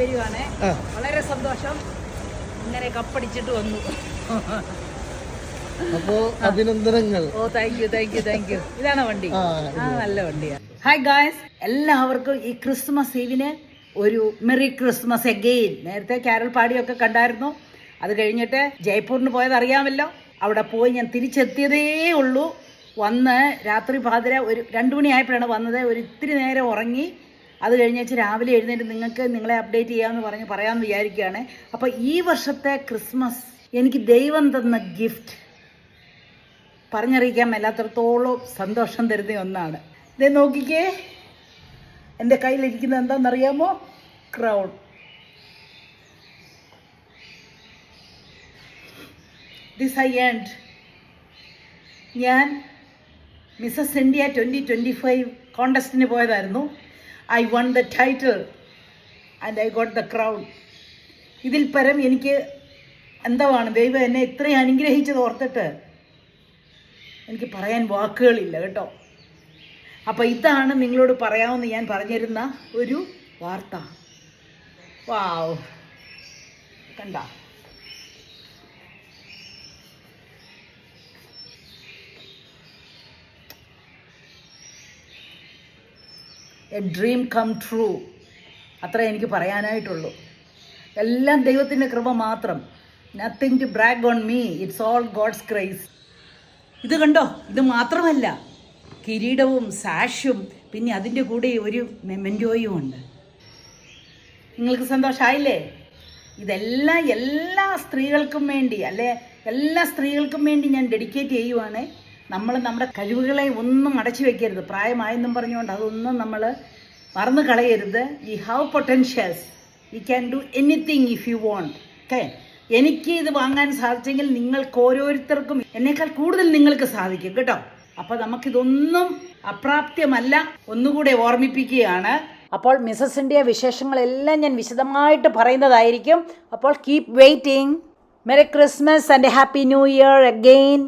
വരുവാണ്. വളരെ സന്തോഷം. ഇങ്ങനെ കപ്പടിച്ചിട്ട് വന്നു. അപ്പോ അഭിനന്ദനങ്ങൾ. ഓ thank you thank you thank you ഇതാണ് വണ്ടി. ആ നല്ല വണ്ടിയാണ് ഹായ് ഗായ്സ് എല്ലാവർക്കും ഈ ക്രിസ്മസ് ഈവിന് ഒരു മെറി ക്രിസ്മസ് എഗെയിൻ നേരത്തെ കാരൽ പാടിയൊക്കെ കണ്ടായിരുന്നു. അത് കഴിഞ്ഞിട്ട് ജയ്പൂരിന് പോയത് അറിയാമല്ലോ. അവിടെ പോയി ഞാൻ തിരിച്ചെത്തിയതേ ഉള്ളൂ. വന്ന് രാത്രി പാതിര ഒരു രണ്ടു മണിയായപ്പോഴാണ് വന്നത്. ഒരു ഇത്തിരി നേരം ഉറങ്ങി. അത് കഴിഞ്ഞേച്ച് രാവിലെ എഴുന്നേറ്റ് നിങ്ങൾക്ക് നിങ്ങളെ അപ്ഡേറ്റ് ചെയ്യാമെന്ന് പറഞ്ഞ് പറയാമെന്ന് വിചാരിക്കുകയാണ്. അപ്പോൾ ഈ വർഷത്തെ ക്രിസ്മസ് എനിക്ക് ദൈവം തന്ന ഗിഫ്റ്റ് പറഞ്ഞറിയിക്കാൻ മേലാത്രത്തോളം സന്തോഷം തരുന്ന ഒന്നാണ്. ഇത് നോക്കിക്കേ. എന്റെ കയ്യിലിരിക്കുന്നത് എന്താണെന്നറിയാമോ? ക്രൗൺ ദിസ് ഐ ആൻഡ് ഞാൻ Mrs India twenty twenty five കോണ്ടസ്റ്റിന് പോയതായിരുന്നു. I won the title and I got the crown ഇതിൽ പരം എനിക്ക് എന്താണ് ദൈവം എന്നെ ഇത്രയും അനുഗ്രഹിച്ചത് ഓർത്തിട്ട് എനിക്ക് പറയാൻ വാക്കുകളില്ല കേട്ടോ. അപ്പോൾ ഇതാണ് നിങ്ങളോട് പറയാമെന്ന് ഞാൻ പറഞ്ഞിരുന്ന ഒരു വാർത്ത. വാവ് കണ്ട? എ ഡ്രീം കം ട്രൂ അത്ര എനിക്ക് പറയാനായിട്ടുള്ളൂ. എല്ലാം ദൈവത്തിന്റെ കൃപ മാത്രം. Nothing to brag on me it's all God's grace ഇത് കണ്ടോ? ഇത് മാത്രമല്ല. കിരീടവും സാഷും പിന്നെ അതിന്റെ കൂടെ ഒരു മെമെന്റോയും ഉണ്ട്. നിങ്ങൾക്ക് സന്തോഷമായില്ലേ ഇതെല്ലാം എല്ലാ സ്ത്രീകൾക്കും വേണ്ടി അല്ലെ? എല്ലാ സ്ത്രീകൾക്കും വേണ്ടി ഞാൻ ഡെഡിക്കേറ്റ് ചെയ്യുവാണ്. നമ്മൾ നമ്മുടെ കഴിവുകളെ ഒന്നും അടച്ചു വെക്കരുത്. പ്രായമായെന്നും പറഞ്ഞുകൊണ്ട് അതൊന്നും നമ്മൾ മറന്നു കളയരുത്. We have potentials we can do anything if you want okay എനിക്ക് ഇത് വാങ്ങാൻ സാധിച്ചെങ്കിൽ നിങ്ങൾക്ക് ഓരോരുത്തർക്കും എന്നേക്കാൾ കൂടുതൽ നിങ്ങൾക്ക് സാധിക്കും. കേട്ടോ? അപ്പോൾ നമുക്കിതൊന്നും അപ്രാപ്യമല്ല. ഒന്നുകൂടെ ഓർമ്മിപ്പിക്കുകയാണ്. അപ്പോൾ മിസസിന്റെ വിശേഷങ്ങളെല്ലാം ഞാൻ വിശദമായിട്ട് പറയുന്നതായിരിക്കും. അപ്പോൾ keep waiting merry Christmas and happy new year again